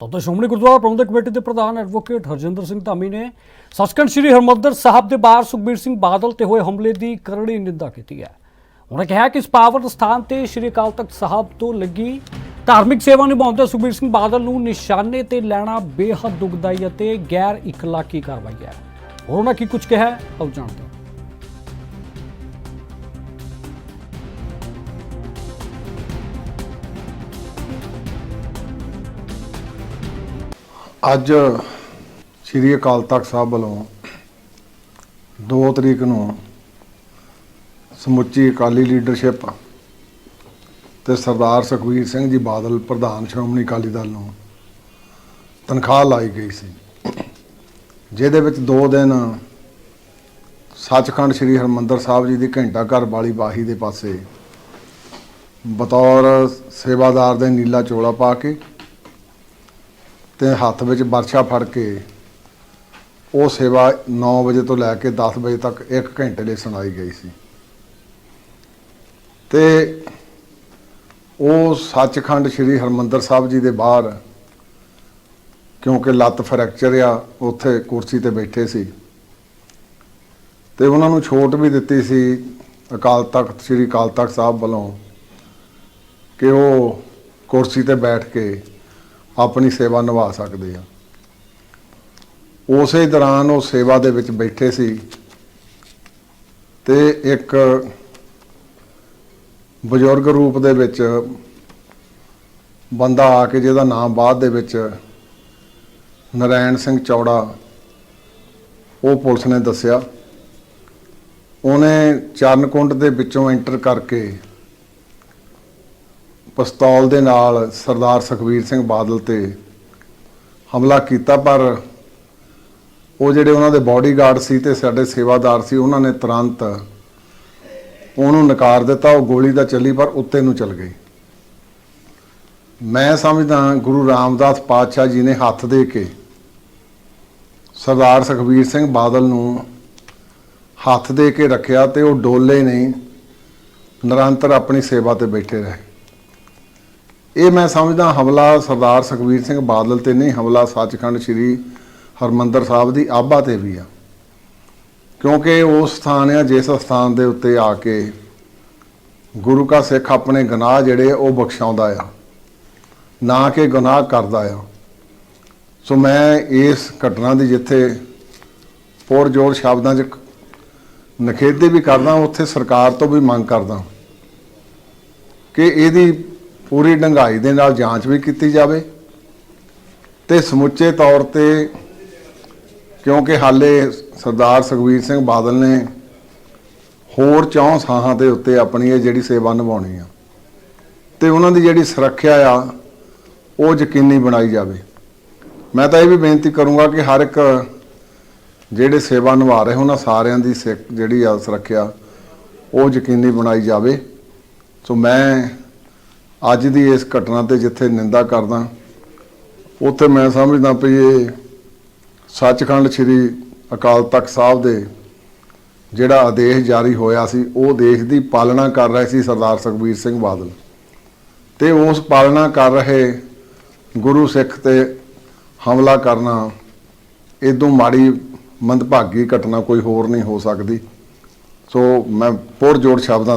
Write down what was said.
ਤਾਂ ਸ਼੍ਰੋਮਣੀ ਗੁਰਦੁਆਰਾ ਪ੍ਰਬੰਧਕ ਕਮੇਟੀ ਦੇ ਪ੍ਰਧਾਨ ਐਡਵੋਕੇਟ ਹਰਜਿੰਦਰ ਸਿੰਘ ਧਾਮੀ ਨੇ ਸੱਚਖੰਡ ਸ੍ਰੀ ਹਰਮੰਦਰ ਸਾਹਿਬ ਦੇ ਬਾਹਰ ਸੁਖਬੀਰ ਸਿੰਘ ਬਾਦਲ ਤੇ ਹੋਏ ਹਮਲੇ ਦੀ ਕਰੜੀ ਨਿੰਦਾ ਕੀਤੀ ਹੈ। ਉਹਨਾਂ ਕਿਹਾ ਕਿ ਇਸ ਪਾਵਨ ਸਥਾਨ ਤੇ ਸ੍ਰੀ ਅਕਾਲ ਤਖਤ ਸਾਹਿਬ ਤੋਂ ਲੱਗੀ ਧਾਰਮਿਕ ਸੇਵਾ ਨਿਭਾਉਂਦੇ ਸੁਖਬੀਰ ਸਿੰਘ ਬਾਦਲ ਨੂੰ ਨਿਸ਼ਾਨੇ ਤੇ ਲੈਣਾ ਬੇਹੱਦ ਦੁਖਦਾਈ ਅਤੇ ਗੈਰ ਇਖਲਾਕੀ ਕਾਰਵਾਈ ਹੈ। ਹੋਰ ਉਹਨਾਂ ਕੀ ਕੁਝ ਕਿਹਾ ਆਓ ਜਾਣਦੇ ਅੱਜ ਸ੍ਰੀ ਅਕਾਲ ਤਖਤ ਸਾਹਿਬ ਵੱਲੋਂ 2 ਤਰੀਕ ਨੂੰ ਸਮੁੱਚੀ ਅਕਾਲੀ ਲੀਡਰਸ਼ਿਪ ਤੇ ਸਰਦਾਰ ਸੁਖਬੀਰ ਸਿੰਘ ਜੀ ਬਾਦਲ, ਪ੍ਰਧਾਨ ਸ਼੍ਰੋਮਣੀ ਅਕਾਲੀ ਦਲ ਨੂੰ ਤਨਖਾਹ ਲਾਈ ਗਈ ਸੀ। ਜਿਹਦੇ ਵਿੱਚ 2 ਦਿਨ ਸੱਚਖੰਡ ਸ੍ਰੀ ਹਰਮੰਦਰ ਸਾਹਿਬ ਜੀ ਦੀ ਘੰਟਾ ਘਰ ਵਾਲੀ ਬਾਹੀ ਦੇ ਪਾਸੇ ਬਤੌਰ ਸੇਵਾਦਾਰ ਦੇ ਨੀਲਾ ਚੋਲਾ ਪਾ ਕੇ ਤੇ ਹੱਥ ਵਿੱਚ ਵਰਸ਼ਾ ਫੜ ਕੇ ਉਹ ਸੇਵਾ 9 ਵਜੇ ਤੋਂ ਲੈ ਕੇ 10 ਵਜੇ ਤੱਕ 1 ਘੰਟੇ ਲਈ ਸੁਣਾਈ ਗਈ ਸੀ। ਤੇ ਉਹ ਸੱਚਖੰਡ ਸ੍ਰੀ ਹਰਮੰਦਰ ਸਾਹਿਬ ਜੀ ਦੇ ਬਾਹਰ, ਕਿਉਂਕਿ ਲੱਤ ਫ੍ਰੈਕਚਰ ਆ, ਉੱਥੇ ਕੁਰਸੀ ਤੇ ਬੈਠੇ ਸੀ। ਤੇ ਉਹਨਾਂ ਨੂੰ ਛੋਟ ਵੀ ਦਿੱਤੀ ਸੀ ਅਕਾਲ ਤਖਤ, ਸ੍ਰੀ ਅਕਾਲ ਤਖਤ ਸਾਹਿਬ ਵੱਲੋਂ ਕਿ ਉਹ ਕੁਰਸੀ ਤੇ ਬੈਠ ਕੇ ਆਪਣੀ ਸੇਵਾ ਨਿਭਾ ਸਕਦੇ ਆ। ਉਸੇ ਦੌਰਾਨ ਉਹ ਸੇਵਾ ਦੇ ਵਿੱਚ ਬੈਠੇ ਸੀ ਤੇ ਇੱਕ ਬਜ਼ੁਰਗ ਰੂਪ ਦੇ ਵਿੱਚ ਬੰਦਾ ਆ ਕੇ ਜਿਹਦਾ ਨਾਮ ਬਾਅਦ ਦੇ ਵਿੱਚ ਨਰਾਇਣ ਸਿੰਘ ਚੌੜਾ ਉਹ ਪੁਲਿਸ ਨੇ ਦੱਸਿਆ। ਉਹਨੇ ਚਰਨਕੁੰਡ ਦੇ ਵਿੱਚੋਂ ਐਂਟਰ ਕਰਕੇ ਪਿਸਤੌਲ ਦੇ ਨਾਲ ਸਰਦਾਰ ਸੁਖਬੀਰ ਸਿੰਘ ਬਾਦਲ ਤੇ ਹਮਲਾ ਕੀਤਾ, ਪਰ ਉਹ ਜਿਹੜੇ ਉਹਨਾਂ ਦੇ ਬਾਡੀਗਾਰਡ ਸੀ ਤੇ ਸਾਡੇ ਸੇਵਾਦਾਰ ਸੀ, ਉਹਨਾਂ ਨੇ ਤੁਰੰਤ ਉਹਨੂੰ ਨਕਾਰ ਦਿੱਤਾ, ਉਹ ਗੋਲੀ ਦਾ ਚੱਲੀ, ਪਰ ਉੱਤੇ ਨੂੰ ਚੱਲ ਗਈ ਮੈਂ ਸਮਝਦਾ ਗੁਰੂ ਰਾਮਦਾਸ ਪਾਤਸ਼ਾਹ ਜੀ ਨੇ ਹੱਥ ਦੇ ਕੇ ਸਰਦਾਰ ਸੁਖਬੀਰ ਸਿੰਘ ਬਾਦਲ ਨੂੰ ਹੱਥ ਦੇ ਕੇ ਰੱਖਿਆ ਤੇ ਉਹ ਡੋਲੇ ਨਹੀਂ, ਨਿਰੰਤਰ ਆਪਣੀ ਸੇਵਾ ਤੇ ਬੈਠੇ ਰਹੇ। ਇਹ ਮੈਂ ਸਮਝਦਾ ਹਮਲਾ ਸਰਦਾਰ ਸੁਖਬੀਰ ਸਿੰਘ ਬਾਦਲ ਤੇ ਨਹੀਂ, ਹਮਲਾ ਸੱਚਖੰਡ ਸ੍ਰੀ ਹਰਮੰਦਰ ਸਾਹਿਬ ਦੀ ਆਬਾ ਤੇ ਵੀ ਆ। ਕਿਉਂਕਿ ਉਹ ਸਥਾਨ ਆ, ਜਿਸ ਸਥਾਨ ਦੇ ਉੱਤੇ ਆ ਕੇ ਗੁਰੂ ਕਾ ਸਿੱਖ ਆਪਣੇ ਗੁਨਾਹ ਜਿਹੜੇ ਉਹ ਬਖਸ਼ਾਉਂਦਾ ਆ। ਨਾ ਕਿ ਗੁਨਾਹ ਕਰਦਾ ਆ। ਸੋ ਮੈਂ ਇਸ ਘਟਨਾ ਦੀ ਜਿੱਥੇ ਪੋਰ ਜੋਰ ਸ਼ਬਦਾਂ 'ਚ ਨਖੇਦੇ ਵੀ ਕਰਦਾ, ਉੱਥੇ ਸਰਕਾਰ ਤੋਂ ਵੀ ਮੰਗ ਕਰਦਾ ਕਿ ਇਹਦੀ ਪੂਰੀ ਡੰਗਾਈ ਦੇ ਨਾਲ ਜਾਂਚ ਵੀ ਕੀਤੀ ਜਾਵੇ ਤੇ ਸਮੁੱਚੇ ਤੌਰ ਤੇ ਕਿਉਂਕਿ ਹਾਲੇ ਸਰਦਾਰ ਸੁਖਬੀਰ ਸਿੰਘ ਬਾਦਲ ਨੇ ਹੋਰ ਚੌਂ ਸਾਹਾਂ ਦੇ ਉੱਤੇ ਆਪਣੀ ਇਹ ਜਿਹੜੀ ਸੇਵਾ ਨਿਭਾਉਣੀ ਆ ਤੇ ਉਹਨਾਂ ਦੀ ਜਿਹੜੀ ਸੁਰੱਖਿਆ ਆ, ਉਹ ਯਕੀਨੀ ਬਣਾਈ ਜਾਵੇ। ਮੈਂ ਤਾਂ ਇਹ ਵੀ ਬੇਨਤੀ ਕਰੂੰਗਾ ਕਿ ਹਰ ਇੱਕ ਜਿਹੜੇ ਸੇਵਾ ਨਿਭਾ ਰਹੇ ਉਹਨਾਂ ਸਾਰਿਆਂ ਦੀ ਸਿੱਖ- ਜਿਹੜੀ ਆ, ਸੁਰੱਖਿਆ, ਉਹ ਯਕੀਨੀ ਬਣਾਈ ਜਾਵੇ। ਸੋ ਮੈਂ ਅੱਜ ਦੀ ਇਸ ਘਟਨਾ ਤੇ ਜਿੱਥੇ ਨਿੰਦਾ ਕਰਦਾ, ਉੱਥੇ ਮੈਂ ਸਮਝਦਾ ਵੀ ਇਹ ਸੱਚਖੰਡ ਸ੍ਰੀ ਅਕਾਲ ਤਖਤ ਸਾਹਿਬ ਦੇ ਜਿਹੜਾ ਆਦੇਸ਼ ਜਾਰੀ ਹੋਇਆ ਸੀ, ਉਹ ਦੇਸ਼ ਦੀ ਪਾਲਣਾ ਕਰ ਰਹੇ ਸੀ ਸਰਦਾਰ ਸੁਖਬੀਰ ਸਿੰਘ ਬਾਦਲ। ਤੇ ਉਸ ਪਾਲਣਾ ਕਰ ਰਹੇ ਗੁਰੂ ਸਿੱਖ ਤੇ ਹਮਲਾ ਕਰਨਾ ਇਦੋਂ ਮਾੜੀ ਮੰਦਭਾਗੀ ਘਟਨਾ ਕੋਈ ਹੋਰ ਨਹੀਂ ਹੋ ਸਕਦੀ। ਸੋ ਮੈਂ ਪੁਰ ਜੋੜ ਸ਼ਬਦਾਂ ਦੇ